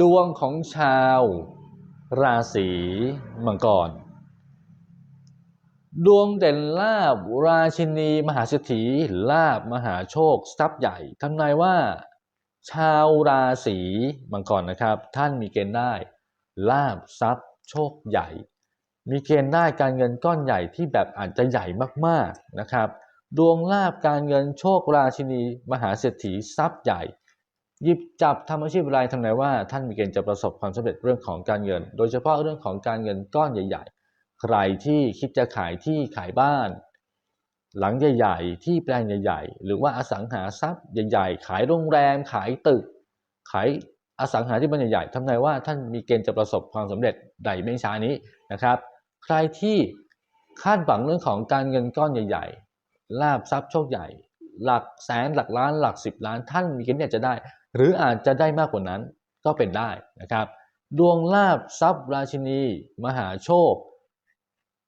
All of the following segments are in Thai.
ดวงของชาวราศีมังกร ดวงเด่นลาบราชินีมหาเศรษฐีลาบมหาโชคทรัพย์ใหญ่ทำนายว่า ชาวราศีมังกรนะครับ ท่านมีเกณฑ์ได้ลาบทรัพย์โชคใหญ่ มีเกณฑ์ได้การเงินก้อนใหญ่ที่แบบอาจจะใหญ่มากๆนะครับ ดวงลาบการเงินโชคราชินี มหาเศรษฐีทรัพย์ใหญ่ หยิบจับทำอาชีพอะไรทำนายว่าท่านมีเกณฑ์จะประสบความสำเร็จเรื่องของการเงิน โดยเฉพาะเรื่องของการเงินก้อนใหญ่ ๆ ใครที่คิดจะขายที่ขายบ้าน หลังใหญ่ๆ ที่แปลงใหญ่ ๆ หรือว่าอสังหาทรัพย์ใหญ่ ๆ ขายโรงแรม ขายตึก ขายอสังหาที่มันใหญ่ๆทำนายว่าท่านมีเกณฑ์จะประสบความสำเร็จใดไม่ช้านี้นะครับ ใครที่คาดหวังเรื่องของการเงินก้อนใหญ่ ๆ ลาบทรัพย์โชคใหญ่ หลักแสนหลักล้านหลักสิบล้านท่านมีเกณฑ์จะได้ หรืออาจจะได้มากกว่านั้นก็เป็นได้นะครับ ดวงลาบทรัพย์ราชินี มหาโชค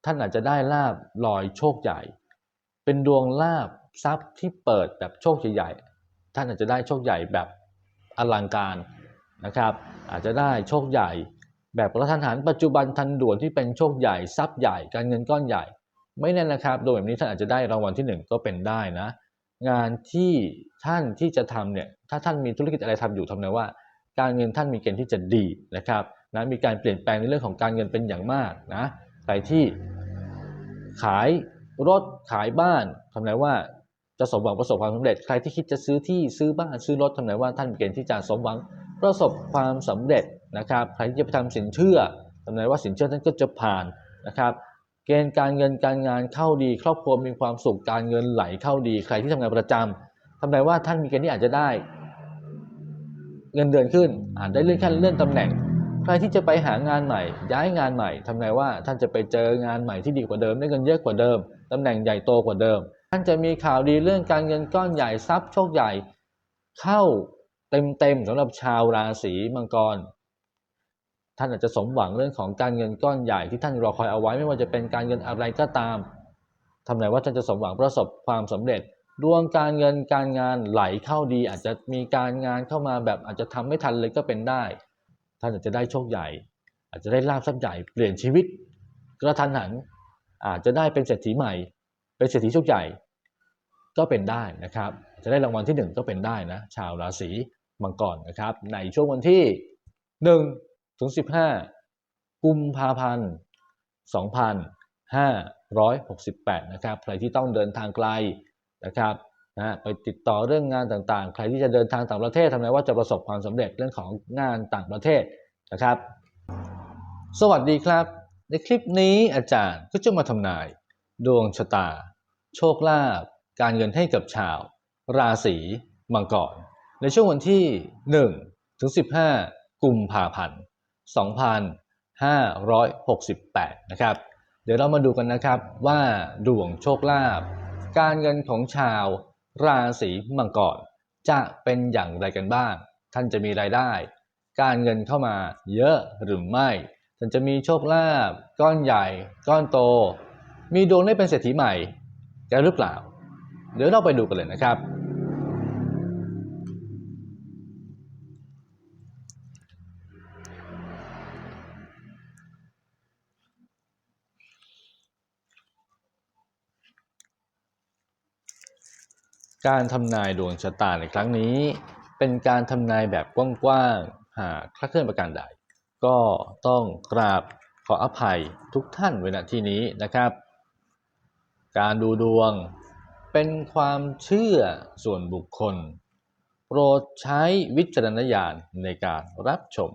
ท่านอาจจะได้ลาบลอยโชคใหญ่ เป็นดวงลาบทรัพย์ที่เปิดแบบโชคใหญ่ๆท่านอาจจะได้โชคใหญ่แบบอลังการนะครับ อาจจะได้โชคใหญ่ แบบกระทันหันปัจจุบันทันด่วนที่เป็นโชคใหญ่ทรัพย์ใหญ่การเงินก้อนใหญ่ ไม่แน่นะครับโดยแบบนี้ท่านอาจจะได้รางวัลที่หนึ่งก็เป็นได้นะ งานที่ท่านที่จะทำเนี่ยถ้าท่านมีธุรกิจอะไรทำอยู่ทำนายว่า การเงินท่านมีเกณฑ์ที่จะดีนะครับนะมีการเปลี่ยนแปลงในเรื่องของการเงินเป็นอย่างมากนะใครที่ขายรถขายบ้านทำนายว่าจะสมหวังประสบความสำเร็จ ใครที่คิดจะซื้อที่ซื้อบ้านซื้อรถทำนายว่าท่านมีเกณฑ์ที่จะสมหวังประสบความสำเร็จนะครับ ใครที่จะไปทำสินเชื่อทำนายว่าสินเชื่อท่านก็จะผ่านนะครับ เกณฑ์การเงินการงานเข้าดี ครอบครัวมีความสุขการเงินไหลเข้าดีใครที่ทำงานประจำทำนายว่าท่านมีเกณฑ์ที่อาจจะได้ เงินเดือนขึ้นอาจได้เลื่อนขั้นเลื่อนตำแหน่ง ใครที่จะไปหางานใหม่ ย้ายงานใหม่ทำนายว่าท่านจะไปเจองานใหม่ที่ดีกว่าเดิมได้เงินเยอะกว่าเดิมตำแหน่งใหญ่โตกว่าเดิม ท่านจะมีข่าวดีเรื่องการเงินก้อนใหญ่ทรัพย์โชคใหญ่ เข้าเต็มๆสำหรับชาวราศีมังกร ท่านอาจจะสมหวังเรื่องของการเงินก้อนใหญ่ที่ท่านรอคอยเอาไว้ไม่ว่าจะเป็นการเงินอะไรก็ตามทำนายว่าท่านจะสมหวังประสบความสำเร็จดวงการเงินการงานไหลเข้าดี อาจจะมีการงานเข้ามาแบบอาจจะทำไม่ทันเลยก็เป็นได้ ท่านอาจจะได้โชคใหญ่ อาจจะได้ลาภทรัพย์ใหญ่เปลี่ยนชีวิตกระทันหันอาจจะได้เป็นเศรษฐีใหม่ เป็นเศรษฐีโชคใหญ่ก็เป็นได้นะครับ จะได้รางวัลที่หนึ่งก็เป็นได้นะ ชาวราศีมังกรนะครับ ในช่วงวันที่หนึ่ง ถึงสิบห้ากุมภาพันธ์สองพันห้าร้อยหกสิบแปดนะครับ ใครที่ต้องเดินทางไกลนะครับนะไปติดต่อเรื่องงานต่างๆ ใครที่จะเดินทางต่างประเทศทำไงว่าจะประสบความสำเร็จเรื่องของงานต่างประเทศนะครับ สวัสดีครับ ในคลิปนี้อาจารย์ก็จะมาทำนาย ดวงชะตา โชคลาภการเงินให้กับชาว ราศีมังกรในช่วงวันที่ 1 ถึง 15 กุมภาพันธ์ 2568 นะครับ เดี๋ยวเรามาดูกันนะครับว่าดวงโชคลาภการเงินของชาวราศีมังกรจะเป็นอย่างไรกันบ้าง ท่านจะมีรายได้ การเงินเข้ามาเยอะหรือไม่ ท่านจะมีโชคลาภก้อนใหญ่ ก้อนโต มีดวงได้เป็นเศรษฐีใหม่กันหรือเปล่า เดี๋ยวเราไปดูกันเลยนะครับ การทำนายดวงชะตาในครั้งนี้ เป็นการทำนายแบบกว้างๆ หากคลาดเคลื่อนประการใด ก็ต้องกราบขออภัยทุกท่านเวลาที่นี้นะครับ การดูดวงเป็นความเชื่อส่วนบุคคล โปรดใช้วิจารณญาณในการรับชม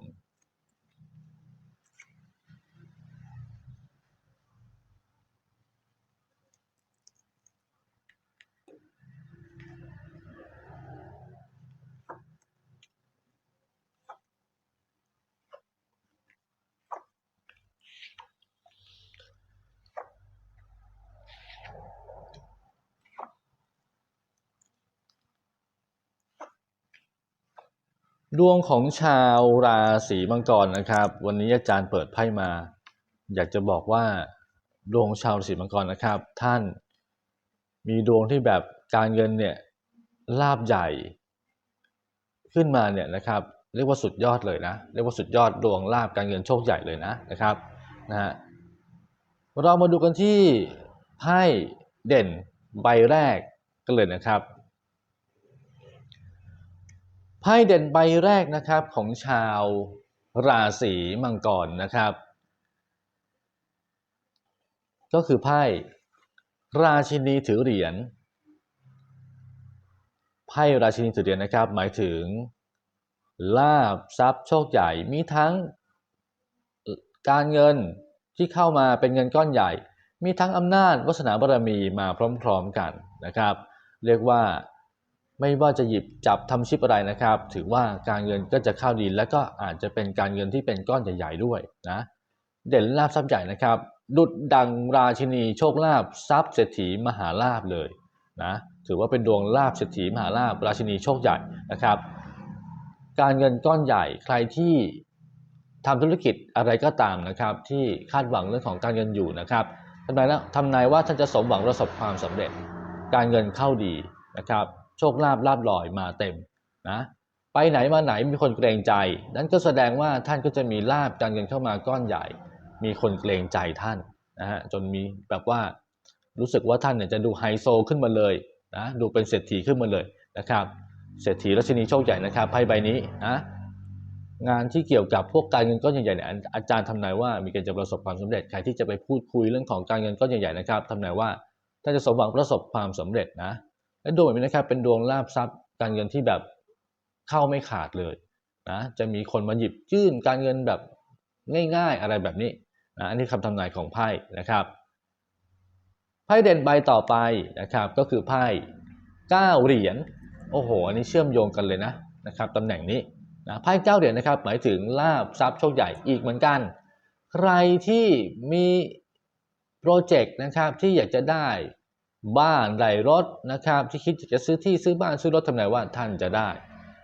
ดวงของชาวราศีมังกรนะครับ วันนี้อาจารย์เปิดไพ่มา อยากจะบอกว่าดวงชาวราศีมังกรนะครับ ท่านมีดวงที่แบบการเงินเนี่ยลาบใหญ่ขึ้นมาเนี่ยนะครับ เรียกว่าสุดยอดเลยนะ เรียกว่าสุดยอดดวงลาบการเงินโชคใหญ่เลยนะนะครับนะฮะเรามาดูกันที่ไพ่เด่นใบแรกกันเลยนะครับ ไพ่เด่นใบแรกนะครับของชาวราศีมังกรนะครับ ก็คือไพ่ราชินีถือเหรียญไพ่ราชินีถือเหรียญนะครับ หมายถึง ลาบทรัพย์โชคใหญ่มีทั้งการเงินที่เข้ามาเป็นเงินก้อนใหญ่ มีทั้งอำนาจวาสนาบารมีมาพร้อมๆกันนะครับ เรียกว่า ไม่ว่าจะหยิบจับทำชิปอะไรนะครับ ถือว่าการเงินก็จะเข้าดีและก็อาจจะเป็นการเงินที่เป็นก้อนใหญ่ ๆ ด้วยนะเด่นลาบทรัพย์ใหญ่นะครับดุดดังราชินีโชคลาภทรัพย์เศรษฐีมหาลาภเลยนะถือว่าเป็นดวงลาภเศรษฐีมหาลาภราชินีโชคใหญ่นะครับ การเงินก้อนใหญ่ใครที่ทำธุรกิจอะไรก็ตามนะครับ ที่คาดหวังเรื่องของการเงินอยู่นะครับทำนายแล้วทำนายว่าท่านจะสมหวังประสบความสำเร็จ การเงินเข้าดีนะครับ โชคลาภลาบลอยมาเต็มนะไปไหนมาไหนมีคนเกรงใจ นั่นก็แสดงว่าท่านก็จะมีลาบการเงินเข้ามาก้อนใหญ่ มีคนเกรงใจท่านนะฮะจนมีแบบว่ารู้สึกว่าท่านเนี่ยจะดูไฮโซขึ้นมาเลยนะดูเป็นเศรษฐีขึ้นมาเลยนะครับ เศรษฐีรัชนีโชคใหญ่นะครับไพ่ใบนี้นะงานที่เกี่ยวกับพวกการเงินก้อนใหญ่ๆเนี่ยอาจารย์ทำนายว่ามีกณฑ์จะประสบความสำเร็จใครที่จะไปพูดคุยเรื่องของการเงินก้อนใหญ่ๆนะครับทำนายว่าท่านจะสมหวังประสบความสำเร็จนะ และดวงแบบนี้นะครับเป็นดวงลาภทรัพย์การเงินที่แบบเข้าไม่ขาดเลยนะจะมีคนมาหยิบยื่นการเงินแบบง่าย ๆ อะไรแบบนี้นะอันนี้คำทำนายของไพ่นะครับไพ่เด่นใบต่อไปนะครับก็คือไพ่เก้าเหรียญโอ้โหอันนี้เชื่อมโยงกันเลยนะนะครับตำแหน่งนี้นะไพ่เก้าเหรียญนะครับหมายถึงลาบทรัพย์โชคใหญ่อีกเหมือนกัน ใครที่มีโปรเจกต์นะครับที่อยากจะได้ บ้านได้รถนะครับ ที่คิดจะซื้อที่ซื้อบ้านซื้อรถทำไงว่าท่านจะได้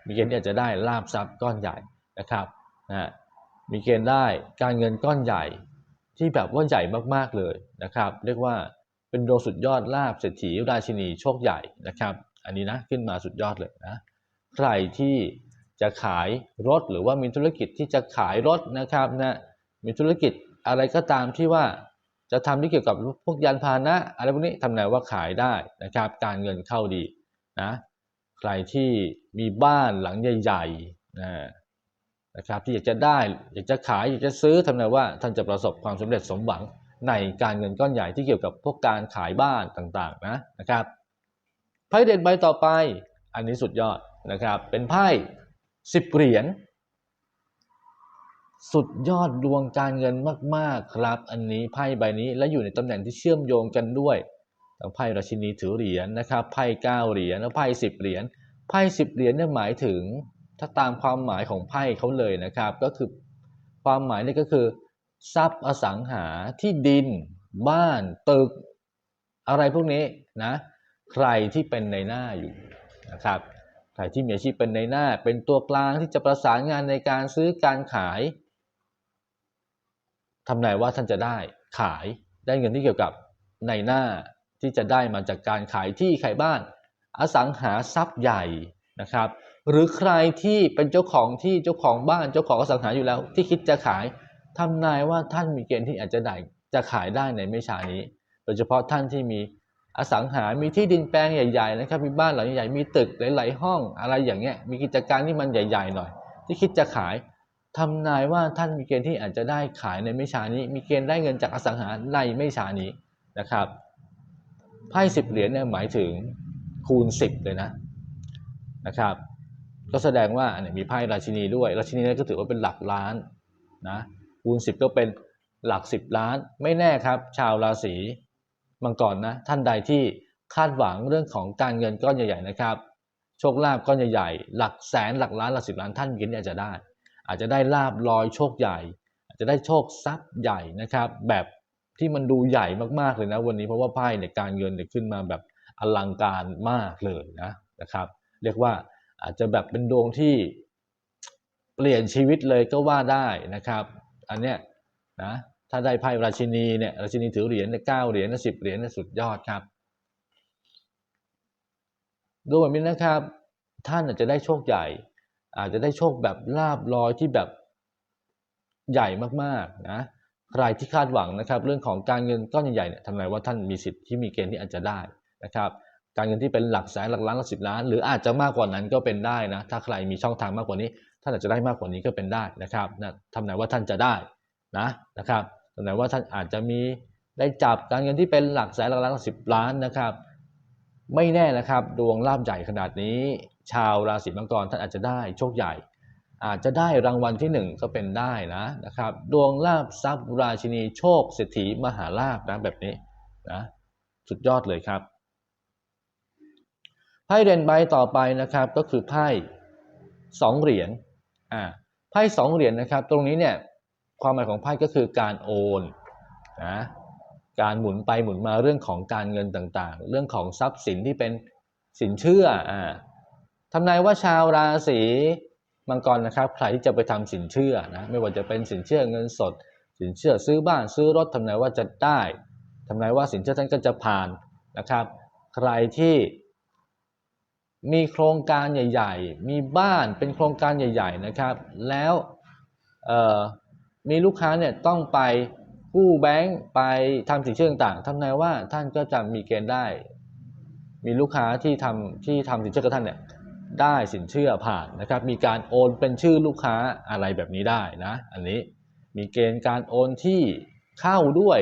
มีเกณฑ์ที่จะได้ลาบทรัพย์ก้อนใหญ่นะครับนะมีเกณฑ์ได้การเงินก้อนใหญ่ที่แบบว่าใหญ่มากๆเลยนะครับ เรียกว่าเป็นดวงสุดยอดลาบเศรษฐีราชินีโชคใหญ่นะครับ อันนี้นะขึ้นมาสุดยอดเลยนะใครที่จะขายรถหรือว่ามีธุรกิจที่จะขายรถนะครับนะมีธุรกิจอะไรก็ตามที่ว่า จะทำที่เกี่ยวกับพวกยานพาหนะอะไรพวกนี้ทำนายว่าขายได้นะครับ การเงินเข้าดีนะใครที่มีบ้านหลังใหญ่ๆนะนะครับที่อยากจะได้อยากจะขายอยากจะซื้อทำนายว่าท่านจะประสบความสำเร็จสมหวังในการเงินก้อนใหญ่ที่เกี่ยวกับพวกการขายบ้านต่างๆนะนะครับไพ่เด่นใบต่อไป อันนี้สุดยอดนะครับ เป็นไพ่สิบเหรียญ สุดยอดดวงการเงินมากๆครับ อันนี้ไพ่ใบนี้และอยู่ในตำแหน่งที่เชื่อมโยงกันด้วยทั้งไพ่ราชินีถือเหรียญนะครับไพ่เก้าเหรียญแล้วไพ่สิบเหรียญไพ่สิบเหรียญเนี่ยหมายถึง ถ้าตามความหมายของไพ่เขาเลยนะครับ ก็คือความหมายนี่ก็คือ ทรัพย์อสังหาที่ดิน บ้านตึก อะไรพวกนี้นะใครที่เป็นในหน้าอยู่นะครับใครที่มีอาชีพเป็นในหน้า เป็นตัวกลางที่จะประสานงานในการซื้อการขาย ทำนายว่าท่านจะได้ขายได้เงินที่เกี่ยวกับในหน้าที่จะได้มาจากการขายที่ขายบ้าน อสังหาทรัพย์ใหญ่นะครับ หรือใครที่เป็นเจ้าของที่เจ้าของบ้านเจ้าของอสังหาอยู่แล้ว ที่คิดจะขายทำนายว่าท่านมีเกณฑ์ที่อาจจะได้จะขายได้ในไม่ช้านี้ โดยเฉพาะท่านที่มีอสังหา มีที่ดินแปลงใหญ่ๆนะครับ มีบ้านหลังใหญ่ มีตึกหลายๆห้องอะไรอย่างเงี้ย มีกิจการที่มันใหญ่ ๆ หน่อย ที่คิดจะขาย ทำนายว่าท่านมีเกณฑ์ที่อาจจะได้ขายในไม่ช้านี้ มีเกณฑ์ได้เงินจากอสังหาในไม่ช้านี้นะครับไพ่สิบเหรียญเนี่ยหมายถึงคูณสิบเลยนะนะครับ ก็แสดงว่าเนี่ยมีไพ่ราชินีด้วย ราชินีนี่ก็ถือว่าเป็นหลักล้านนะคูณสิบก็เป็นหลักสิบล้าน ไม่แน่ครับ ชาวราศีมังกรนะท่านใดที่คาดหวังเรื่องของการเงินก้อนใหญ่ๆนะครับ โชคลาภก้อนใหญ่ๆหลักแสนหลักล้านหลักสิบล้านท่านกินอาจจะได้ อาจจะได้ลาบลอยโชคใหญ่ อาจจะได้โชคทรัพย์ใหญ่นะครับ แบบที่มันดูใหญ่มากๆเลยนะวันนี้เพราะว่าไพ่เนี่ยการเงินเนี่ยขึ้นมาแบบอลังการมากเลยนะนะครับ เรียกว่าอาจจะแบบเป็นดวงที่เปลี่ยนชีวิตเลยก็ว่าได้นะครับ อันเนี้ยนะถ้าได้ไพ่ราชินีเนี่ยราชินีถือเหรียญเนี่ยเก้าเหรียญสิบเหรียญเนี่ยสุดยอดครับ ดูแบบนี้นะครับ ท่านอาจจะได้โชคใหญ่ อาจจะได้โชคแบบลาบลอยที่แบบใหญ่มากๆนะใครที่คาดหวังนะครับ เรื่องของการเงินก้อนใหญ่ๆเนี่ยทำไมว่าท่านมีสิทธิ์ที่มีเกณฑ์ที่อาจจะได้นะครับ การเงินที่เป็นหลักแสนหลักล้านหลักสิบล้าน หรืออาจจะมากกว่านั้นก็เป็นได้นะถ้าใครมีช่องทางมากกว่านี้ ท่านอาจจะได้มากกว่านี้ก็เป็นได้นะครับนะทำนายว่าท่านจะได้นะนะครับทำนายว่าท่านอาจจะมีได้จับการเงินที่เป็นหลักแสนหลักล้านหลักสิบล้านนะครับ ไม่แน่นะครับ ดวงลาบใหญ่ขนาดนี้ ชาวราศีมังกรท่านอาจจะได้โชคใหญ่ อาจจะได้รางวัลที่หนึ่งก็เป็นได้นะนะครับ ดวงลาบทรัพย์ราชินีโชคเศรษฐีมหาลาภนะแบบนี้นะสุดยอดเลยครับไพ่เด่นใบต่อไปนะครับก็คือไพ่สองเหรียญอ่าไพ่สองเหรียญนะครับ ตรงนี้เนี่ยความหมายของไพ่ก็คือการโอนนะการหมุนไปหมุนมาเรื่องของการเงินต่างๆ เรื่องของทรัพย์สินที่เป็นสินเชื่ออ่า ทำนายว่าชาวราศีมังกรนะครับ ใครที่จะไปทำสินเชื่อนะไม่ว่าจะเป็นสินเชื่อเงินสด สินเชื่อซื้อบ้านซื้อรถทำนายว่าจะได้ทำนายว่าสินเชื่อท่านก็จะผ่านนะครับ ใครที่มีโครงการใหญ่ ๆ มีบ้านเป็นโครงการใหญ่ ๆนะครับ แล้วมีลูกค้าเนี่ยต้องไปกู้แบงก์ไปทำสินเชื่อต่างๆทำนายว่าท่านก็จะมีเกณฑ์ได้ มีลูกค้าที่ทำที่ทำสินเชื่อกับท่านเนี่ย ได้สินเชื่อผ่านนะครับ มีการโอนเป็นชื่อลูกค้าอะไรแบบนี้ได้นะ อันนี้มีเกณฑ์การโอนที่เข้าด้วย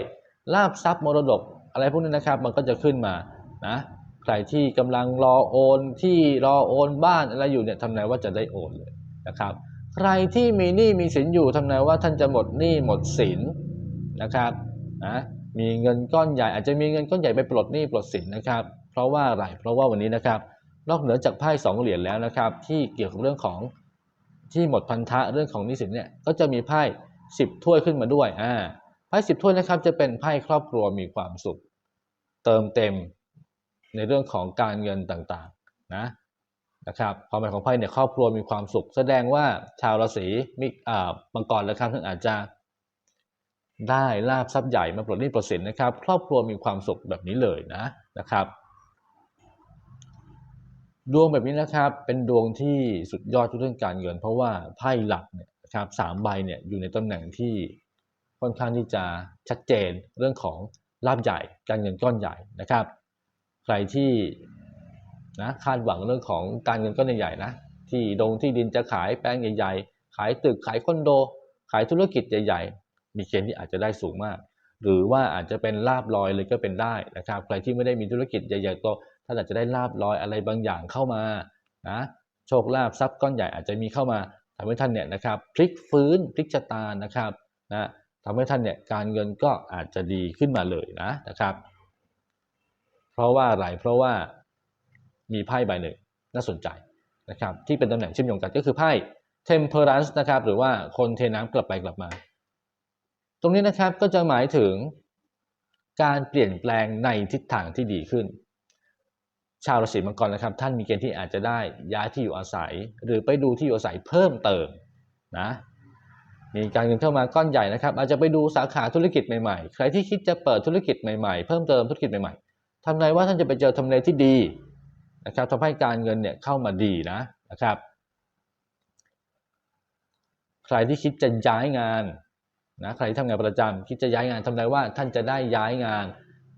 ลาบทรัพย์มรดกอะไรพวกนี้นะครับ มันก็จะขึ้นมานะใครที่กำลังรอโอนที่รอโอนบ้านอะไรอยู่เนี่ยทำนายว่าจะได้โอนเลยนะครับ ใครที่มีหนี้มีสินอยู่ทำนายว่าท่านจะหมดหนี้หมดสินนะครับนะมีเงินก้อนใหญ่อาจจะมีเงินก้อนใหญ่ไปปลดหนี้ปลดสินนะครับ เพราะว่าอะไรเพราะว่าวันนี้นะครับ นอกเหนือจากไพ่สองเหรียญแล้วนะครับ ที่เกี่ยวกับเรื่องของที่หมดพันธะเรื่องของนี้สินเนี่ยก็จะมีไพ่สิบถ้วยขึ้นมาด้วยอ่าไพ่สิบถ้วยนะครับจะเป็นไพ่ครอบครัวมีความสุข เติมเต็มในเรื่องของการเงินต่างๆนะนะครับความหมายของไพ่เนี่ยครอบครัวมีความสุข แสดงว่าชาวราศีมิอ่ามังกรแล้วครับท่านอาจจะได้ลาบทรัพย์ใหญ่มาปลดหนี้ปลดสินนะครับ ครอบครัวมีความสุขแบบนี้เลยนะนะครับ ดวงแบบนี้นะครับ เป็นดวงที่สุดยอดเรื่องการเงิน เพราะว่าไพ่หลักเนี่ยครับสามใบเนี่ยอยู่ในตำแหน่งที่ค่อนข้างที่จะชัดเจนเรื่องของลาบใหญ่การเงินก้อนใหญ่นะครับ ใครที่นะคาดหวังเรื่องของการเงินก้อนใหญ่ๆนะที่ดงที่ดินจะขายแปลงใหญ่ๆ ขายตึกขายคอนโด ขายธุรกิจใหญ่ๆ มีเกณฑ์ที่อาจจะได้สูงมาก หรือว่าอาจจะเป็นลาบลอยเลยก็เป็นได้นะครับ ใครที่ไม่ได้มีธุรกิจใหญ่ๆโตานอาจจะได้ลาบลอยอะไรบางอย่างเข้ามานะโชคลาภทรัพย์ก้อนใหญ่อาจจะมีเข้ามาทำให้ท่านเนี่ยนะครับพลิกฟื้นพลิกชะตานะครับนะทำให้ท่านเนี่ยการเงินก็อาจจะดีขึ้นมาเลยนะนะครับ เพราะว่าอะไรเพราะว่ามีไพ่ใบหนึ่งน่าสนใจนะครับที่เป็นตำแหน่งเชื่อมโยงกันก็คือไพ่ temperance นะครับหรือว่าคนเทน้ำกลับไปกลับมา ตรงนี้นะครับก็จะหมายถึงการเปลี่ยนแปลงในทิศทางที่ดีขึ้น ชาวราศีมังกรนะครับท่านมีเกณฑ์ที่อาจจะได้ย้ายที่อยู่อาศัย หรือไปดูที่อยู่อาศัยเพิ่มเติมนะมีการเงินเข้ามาก้อนใหญ่นะครับอาจจะไปดูสาขาธุรกิจใหม่ๆ ใครที่คิดจะเปิดธุรกิจใหม่ๆ เพิ่มเติมธุรกิจใหม่ๆทำไงว่าท่านจะไปเจอทำเลที่ดีนะครับทำให้การเงินเนี่ยเข้ามาดีนะนะครับ ใครที่คิดจะย้ายงานนะใครที่ทำงานประจำคิดจะย้ายงานทำไงว่าท่านจะได้ย้ายงาน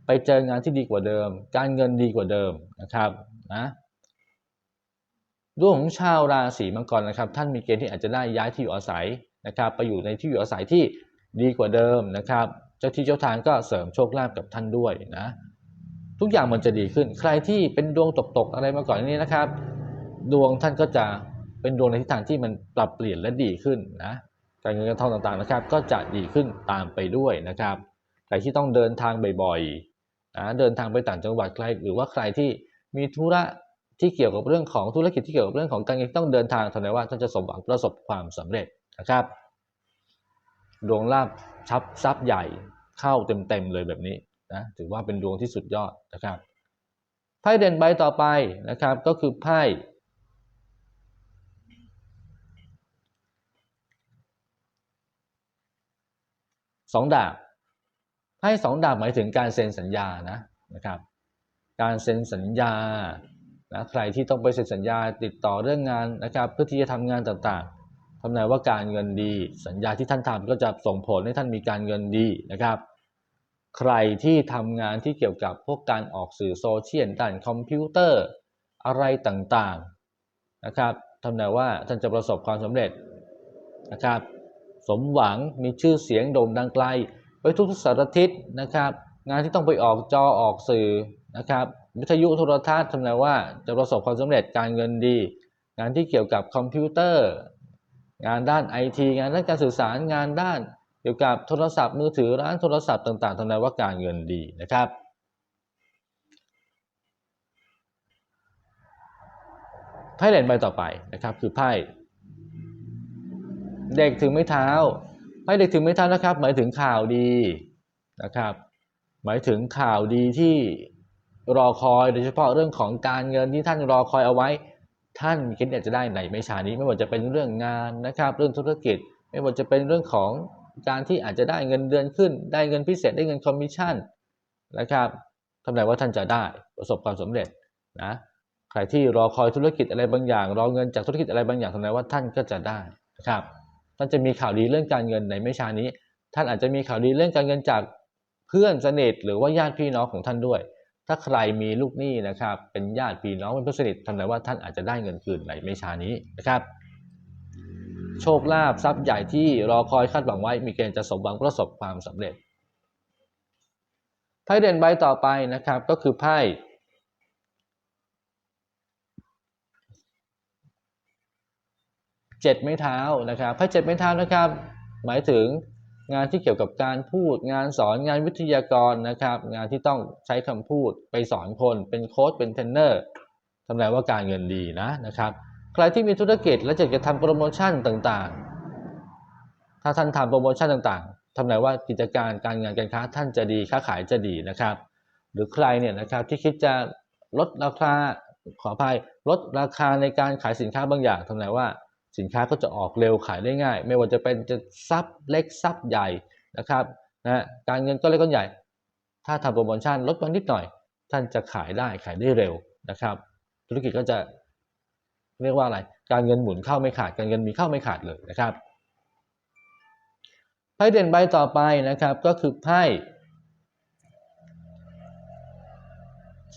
ไปเจองานที่ดีกว่าเดิม การเงินดีกว่าเดิมนะครับนะดวงของชาวราศีมังกรนะครับ ท่านมีเกณฑ์ที่อาจจะได้ย้ายที่อยู่อาศัยนะครับ ไปอยู่ในที่อยู่อาศัยที่ดีกว่าเดิมนะครับ เจ้าที่เจ้าทางก็เสริมโชคลาภกับท่านด้วยนะทุกอย่างมันจะดีขึ้น ใครที่เป็นดวงตกๆอะไรมาก่อนนี้นะครับ ดวงท่านก็จะเป็นดวงในทิศทางที่มันปรับเปลี่ยนและดีขึ้นนะการเงินการทองต่างๆนะครับ ก็จะดีขึ้นตามไปด้วยนะครับใครที่ต้องเดินทางบ่อยๆ นะเดินทางไปต่างจังหวัดใครหรือว่าใครที่มีธุระที่เกี่ยวกับเรื่องของธุรกิจที่เกี่ยวกับเรื่องของการเงินต้องเดินทางทำไมว่าท่านจะสมหวังประสบความสำเร็จนะครับดวงลาบชับทรัพย์ใหญ่เข้าเต็มๆเลยแบบนี้นะถือว่าเป็นดวงที่สุดยอดนะครับไพ่เด่นใบต่อไปนะครับก็คือไพ่สองดาบ ไพ่สองดาบหมายถึงการเซ็นสัญญานะนะครับ การเซ็นสัญญานะใครที่ต้องไปเซ็นสัญญาติดต่อเรื่องงานนะครับ เพื่อที่จะทำงานต่างๆทำนายว่าการเงินดี สัญญาที่ท่านทำก็จะส่งผลให้ท่านมีการเงินดีนะครับ ใครที่ทำงานที่เกี่ยวกับพวกการออกสื่อโซเชียลด้านคอมพิวเตอร์อะไรต่างๆนะครับทำนายว่าท่านจะประสบความสำเร็จนะครับ สมหวังมีชื่อเสียงโด่งดังไกล ไปทุกๆสารทิศนะครับ งานที่ต้องไปออกจอออกสื่อนะครับวิทยุโทรทัศน์ทำนายว่าจะประสบความสำเร็จการเงินดี งานที่เกี่ยวกับคอมพิวเตอร์ งานด้านไอทีงานด้านการสื่อสารงานด้านเกี่ยวกับโทรศัพท์มือถือร้านโทรศัพท์ต่างๆทำนายว่าการเงินดีนะครับไพ่เหรียญใบต่อไปนะครับคือไพ่เด็กถึงไม้เท้า ไพ่เด็กถึงไม้เท้านะครับ หมายถึงข่าวดีนะครับ หมายถึงข่าวดีที่รอคอยโดยเฉพาะเรื่องของการเงินที่ท่านรอคอยเอาไว้ ท่านคิดอยากจะได้ในไม่ช้านี้ไม่ว่าจะเป็นเรื่องงานนะครับ เรื่องธุรกิจ ไม่ว่าจะเป็นเรื่องของการที่อาจจะได้เงินเดือนขึ้น ได้เงินพิเศษได้เงินคอมมิชชั่นนะครับทำนายว่าท่านจะได้ประสบความสำเร็จนะใครที่รอคอยธุรกิจอะไรบางอย่าง รอเงินจากธุรกิจอะไรบางอย่างทำนายว่าท่านก็จะได้นะครับ ท่านจะมีข่าวดีเรื่องการเงินในไม่ช้านี้ ท่านอาจจะมีข่าวดีเรื่องการเงินจากเพื่อนสนิทหรือว่าญาติพี่น้องของท่านด้วย ถ้าใครมีลูกหนี้นะครับเป็นญาติพี่น้องเป็นเพื่อนสนิททำนายว่าท่านอาจจะได้เงินคืนในไม่ช้านี้นะครับ โชคลาภทรัพย์ใหญ่ที่รอคอยคาดหวังไว้ มีเกณฑ์จะสมหวังประสบความสำเร็จไพ่เด่นใบต่อไปนะครับก็คือไพ่ เจ็ดไม้เท้านะครับไพ่เจ็ดไม้เท้านะครับ หมายถึงงานที่เกี่ยวกับการพูด งานสอนงานวิทยากรนะครับ งานที่ต้องใช้คำพูดไปสอนคน เป็นโค้ชเป็นเทรนเนอร์ทำนายว่าการเงินดีนะนะครับ ใครที่มีธุรกิจและจะจะทำโปรโมชั่นต่างๆ ถ้าท่านทำโปรโมชั่นต่างๆทำนายว่ากิจการการงานการค้าท่านจะดีค้าขายจะดีนะครับ หรือใครเนี่ยนะครับที่คิดจะลดราคาขออภัยลดราคาในการขายสินค้าบางอย่างทำนายว่า สินค้าก็จะออกเร็วขายได้ง่าย ไม่ว่าจะเป็นจะซับเล็กซับใหญ่นะครับนะการเงินก็เล็กก็ใหญ่ ถ้าทำโปรโมชั่นลดบางนิดหน่อย ท่านจะขายได้ขายได้เร็วนะครับ ธุรกิจก็จะเรียกว่าอะไร การเงินหมุนเข้าไม่ขาด การเงินมีเข้าไม่ขาดเลยนะครับไพ่เด่นใบต่อไปนะครับก็คือไพ่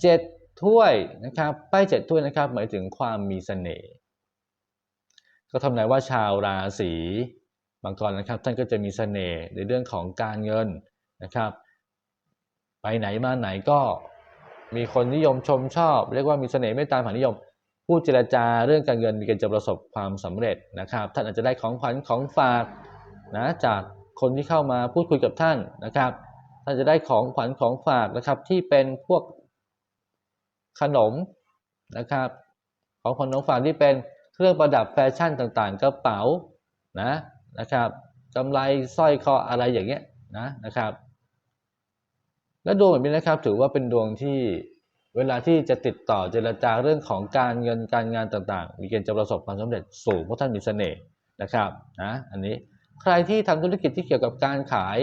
เจ็ดถ้วยนะครับไพ่เจ็ดถ้วยนะครับ หมายถึงความมีเสน่ห์ ก็ทำนายว่าชาวราศีมังกรนะครับ ท่านก็จะมีเสน่ห์ในเรื่องของการเงินนะครับ ไปไหนมาไหนก็มีคนนิยมชมชอบ เรียกว่ามีเสน่ห์เมตตามผ่านนิยมพูดเจรจาเรื่องการเงินมีกณฑ์จะประสบความสำเร็จนะครับ ท่านอาจจะได้ของขวัญของฝากนะจากคนที่เข้ามาพูดคุยกับท่านนะครับ ท่านจะได้ของขวัญของฝากนะครับ ที่เป็นพวกขนมนะครับ ของขวัญของฝากที่เป็น เครื่องประดับแฟชั่นต่างๆกระเป๋านะนะครับกำไรสร้อยคออะไรอย่างเงี้ยนะนะครับ และดวงแบบนี้นะครับถือว่าเป็นดวงที่เวลาที่จะติดต่อเจรจาเรื่องของการเงินการงานต่างๆ มีเกณฑ์จะประสบความสำเร็จสูงเพราะท่านมีเสน่ห์นะครับนะอันนี้ใครที่ทำธุรกิจที่เกี่ยวกับการขาย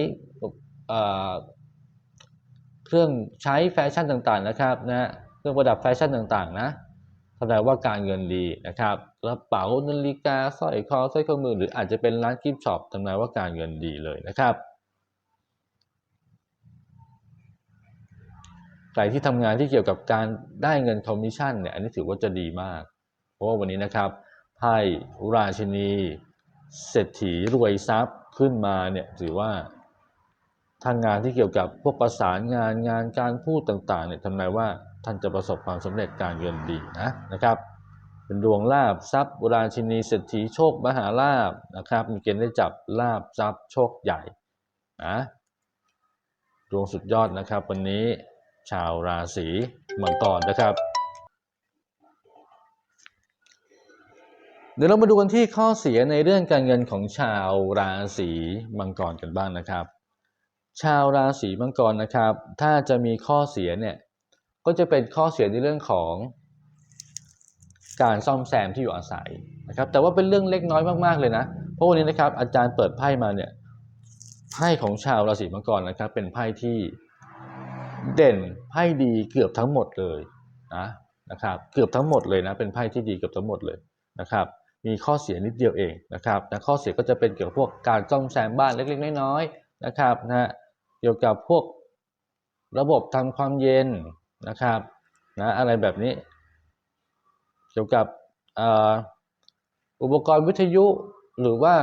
เครื่องใช้แฟชั่นต่างๆนะครับนะเครื่องประดับแฟชั่นต่างๆนะ แสดงว่าการเงินดีนะครับกระเป๋านาฬิกาสร้อยคอสร้อยข้อมือหรืออาจจะเป็นร้านกิฟต์ช็อปทำนายว่าการเงินดีเลยนะครับใครที่ทำงานที่เกี่ยวกับการได้เงินคอมมิชชั่นเนี่ยอันนี้ถือว่าจะดีมาก เพราะว่าวันนี้นะครับไพ่ราชินี เศรษฐีรวยทรัพย์ขึ้นมาเนี่ยถือว่าทางงานที่เกี่ยวกับพวกประสานงานงานการพูดต่างๆเนี่ยทำนายว่า ท่านจะประสบความสำเร็จการเงินดีนะนะครับ เป็นดวงลาบทรัพย์ราชินีเศรษฐีโชคมหาลาบนะครับมีเกณฑ์ได้จับลาบทรัพย์โชคใหญ่นะดวงสุดยอดนะครับ วันนี้ชาวราศีมังกรนะครับ เดี๋ยวเรามาดูกันที่ข้อเสียในเรื่องการเงินของชาวราศีมังกรกันบ้างนะครับ ชาวราศีมังกรนะครับ ถ้าจะมีข้อเสียเนี่ย ก็จะเป็นข้อเสียในเรื่องของการซ่อมแซมที่อยู่อาศัยนะครับ แต่ว่าเป็นเรื่องเล็กน้อยมากๆเลยนะ เพราะวันนี้นะครับอาจารย์เปิดไพ่มาเนี่ยไพ่ของชาวราศีมังกรนะครับ เป็นไพ่ที่เด่นไพ่ดีเกือบทั้งหมดเลยนะนะครับ เกือบทั้งหมดเลยนะเป็นไพ่ที่ดีเกือบทั้งหมดเลยนะครับ มีข้อเสียนิดเดียวเองนะครับแต่ข้อเสียก็จะเป็นเกี่ยวกับพวกการซ่อมแซมบ้านเล็กๆน้อยๆนะครับนะฮะเกี่ยวกับพวกระบบทำความเย็น นะครับนะอะไรแบบนี้ เกี่ยวกับอ,อุปกรณ์วิทยุหรือว่า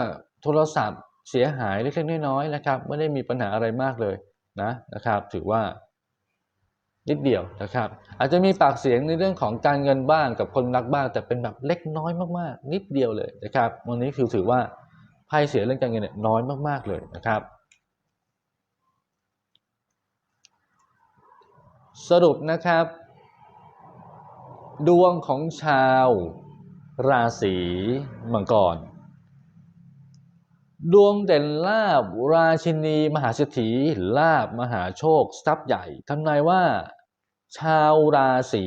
โทรศัพท์เสียหายเล็กๆน้อยๆนะครับ ไม่ได้มีปัญหาอะไรมากเลยนะนะครับ ถือว่านิดเดียวนะครับ อาจจะมีปากเสียงในเรื่องของการเงินบ้างกับคนรักบ้าง แต่เป็นแบบเล็กน้อยมากๆ นิดเดียวเลยนะครับ วันนี้คือถือว่าไพ่เสียเรื่องการเงินเนี่ยน้อยมากๆเลยนะครับ สรุปนะครับ ดวงของชาวราศีมังกร ดวงเด่นลาบราชินี มหาเศรษฐีลาบมหาโชค ทรัพย์ใหญ่ทำนายว่า ชาวราศี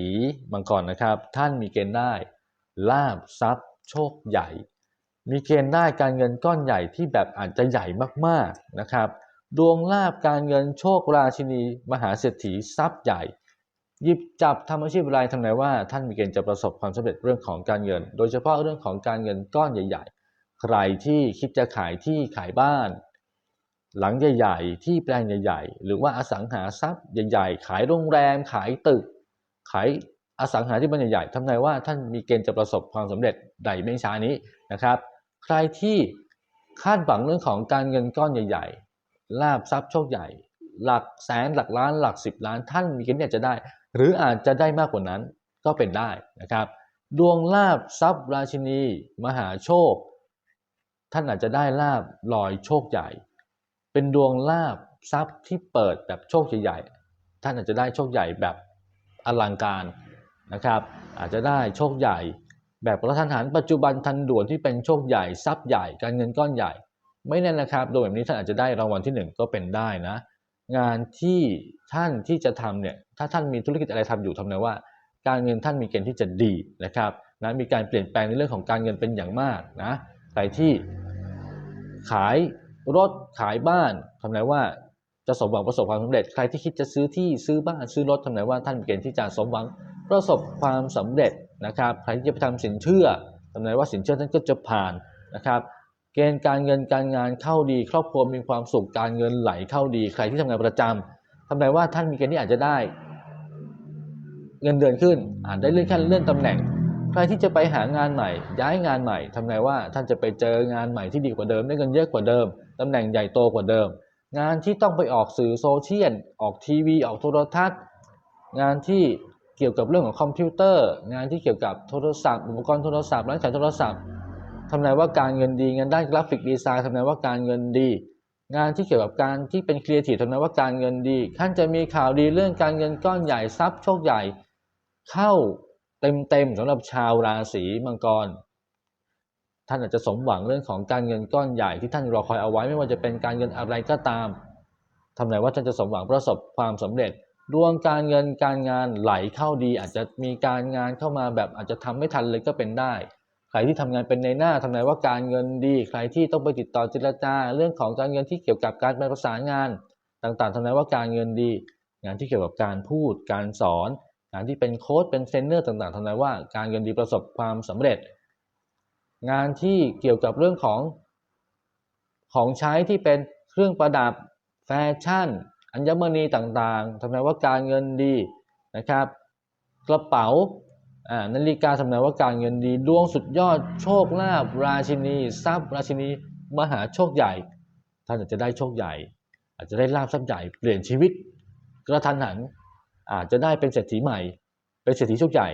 มังกรนะครับ ท่านมีเกณฑ์ได้ ลาบทรัพย์ โชคใหญ่ มีเกณฑ์ได้การเงินก้อนใหญ่ที่แบบอาจจะใหญ่มากๆนะครับ ดวงลาบการเงินโชคราชินี มหาเศรษฐีทรัพย์ใหญ่ หยิบจับทำอาชีพอะไรทำนายว่า ท่านมีเกณฑ์จะประสบความสำเร็จเรื่องของการเงิน โดยเฉพาะเรื่องของการเงินก้อนใหญ่ ๆ ใครที่คิดจะขายที่ขายบ้าน หลังใหญ่ๆ ที่แปลงใหญ่ ๆ หรือว่าอสังหาทรัพย์ใหญ่ ๆ ขายโรงแรม ขายตึก ขายอสังหาที่มันใหญ่ๆทำนายว่าท่านมีเกณฑ์จะประสบความสำเร็จใดไม่ช้านี้นะครับ ใครที่คาดหวังเรื่องของการเงินก้อนใหญ่ๆ ลาบทรัพย์โชคใหญ่ หลักแสนหลักล้านหลักสิบล้านท่านมีเกณฑ์ที่ยจะได้ หรืออาจจะได้มากกว่านั้นก็เป็นได้นะครับ ดวงลาบทรัพย์ราชินี มหาโชค ท่านอาจจะได้ลาบลอยโชคใหญ่ เป็นดวงลาบทรัพย์ที่เปิดแบบโชคใหญ่ท่านอาจจะได้โชคใหญ่แบบอลังการนะครับ อาจจะได้โชคใหญ่ แบบกระทันหันปัจจุบันทันด่วนที่เป็นโชคใหญ่ทรัพย์ใหญ่ การเงินก้อนใหญ่ ไม่แน่นะครับโดยแบบนี้ท่านอาจจะได้รางวัลที่หนึ่งก็เป็นได้นะ งานที่ท่านที่จะทำเนี่ยถ้าท่านมีธุรกิจอะไรทำอยู่ทำนายว่า การเงินท่านมีเกณฑ์ที่จะดีนะครับนะมีการเปลี่ยนแปลงในเรื่องของการเงินเป็นอย่างมากนะใครที่ขายรถขายบ้านทำนายว่าจะสมหวังประสบความสำเร็จ ใครที่คิดจะซื้อที่ซื้อบ้านซื้อรถทำนายว่าท่านมีเกณฑ์ที่จะสมหวังประสบความสำเร็จนะครับ ใครที่จะไปทำสินเชื่อทำนายว่าสินเชื่อท่านก็จะผ่านนะครับ เกณฑ์การเงินการงานเข้าดี ครอบครัวมีความสุขการเงินไหลเข้าดีใครที่ทำงานประจำทำนายว่าท่านมีเกณฑ์ที่อาจจะได้ เงินเดือนขึ้นอาจได้เลื่อนขั้นเลื่อนตำแหน่ง ใครที่จะไปหางานใหม่ ย้ายงานใหม่ทำนายว่าท่านจะไปเจองานใหม่ที่ดีกว่าเดิมได้เงินเยอะกว่าเดิมตำแหน่งใหญ่โตกว่าเดิม งานที่ต้องไปออกสื่อโซเชียลออกทีวี ออกโทรทัศน์ งานที่เกี่ยวกับเรื่องของคอมพิวเตอร์ งานที่เกี่ยวกับโทรศัพท์ อุปกรณ์โทรศัพท์ร้านขายโทรศัพท์ ทำนายว่าการเงินดีงานด้านกราฟิกดีไซน์ทำนายว่าการเงินดี งานที่เกี่ยวกับการที่เป็นครีเอทีฟทำนายว่าการเงินดีท่านจะมีข่าวดีเรื่องการเงินก้อนใหญ่ทรัพย์โชคใหญ่ เข้าเต็มๆสำหรับชาวราศีมังกรท่านอาจจะสมหวังเรื่องของการเงินก้อนใหญ่ที่ท่านรอคอยเอาไว้ไม่ว่าจะเป็นการเงินอะไรก็ตามทำนายว่าท่านจะสมหวังประสบความสำเร็จดวงการเงินการงานไหลเข้าดี อาจจะมีการงานเข้ามาแบบอาจจะทำไม่ทันเลยก็เป็นได้ ใครที่ทำงานเป็นในหน้าทำนายว่าการเงินดี ใครที่ต้องไปติดต่อเจรจาเรื่องของการเงินที่เกี่ยวกับการประสานงานต่างๆทำนายว่าการเงินดี งานที่เกี่ยวกับการพูด การสอน งานที่เป็นโค้ชเป็นเทรนเนอร์ต่างๆทำนายว่าการเงินดีประสบความสำเร็จ งานที่เกี่ยวกับเรื่องของของใช้ที่เป็นเครื่องประดับแฟชั่น อัญมณีต่างๆทำนายว่าการเงินดีนะครับ กระเป๋า นาฬิกาทำนายว่าการเงินดีดวงสุดยอดโชคลาภราชินี ทรัพย์ราชินี มหาโชคใหญ่ ท่านอาจจะได้โชคใหญ่ อาจจะได้ลาภทรัพย์ใหญ่เปลี่ยนชีวิตกระทันหันอาจจะได้เป็นเศรษฐีใหม่ เป็นเศรษฐีโชคใหญ่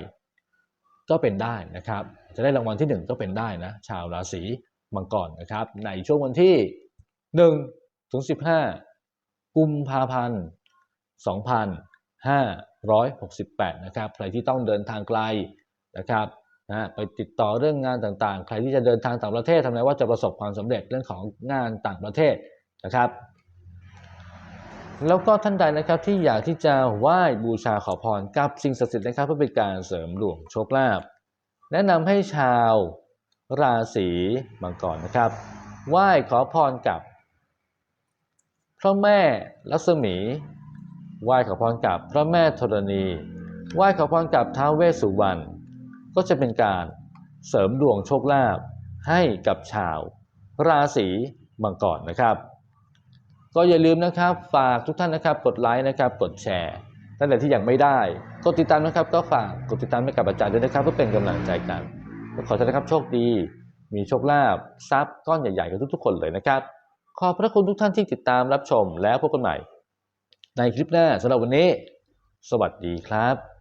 ก็เป็นได้นะครับ จะได้รางวัลที่หนึ่งก็เป็นได้นะชาวราศีมังกรนะครับ ในช่วงวันที่หนึ่งถึงสิบห้ากุมภาพันธ์ส องพันห้าร้อยหกสิบแปดนะครับ ใครที่ต้องเดินทางไกลนะครับนะไปติดต่อเรื่องงานต่างๆ ใครที่จะเดินทางต่างประเทศทำไมว่าจะประสบความสำเร็จเรื่องของงานต่างประเทศนะครับ แล้วก็ท่านใดนะครับที่อยากที่จะไหว้บูชาขอพรกับสิ่งศักดิ์สิทธิ์นะครับ เพื่อเป็นการเสริมดวงโชคลาภแนะนำให้ชาวราศีมังกรนะครับไหว้ขอพรกับพระแม่ลักษมี ไหว้ขอพรกับพระแม่ธรณี ไหว้ขอพรกับท้าวเวสสุวรรณ ก็จะเป็นการเสริมดวงโชคลาภให้กับชาว ราศีมังกรนะครับ ก็อย่าลืมนะครับฝากทุกท่านนะครับกดไลค์นะครับกดแชร์ท่านใดที่ยังไม่ได้กดติดตามนะครับ ก็ฝากกดติดตามให้กับอาจารย์ด้วยนะครับเพื่อเป็นกำลังใจกัน ขอท่านนะครับโชคดี มีโชคลาภทรัพย์ก้อนใหญ่ๆกับทุกๆ คนเลยนะครับ ขอบพระคุณทุกท่านที่ติดตามรับชมแล้วพบกันใหม่ ในคลิปหน้าสำหรับวันนี้ สวัสดีครับ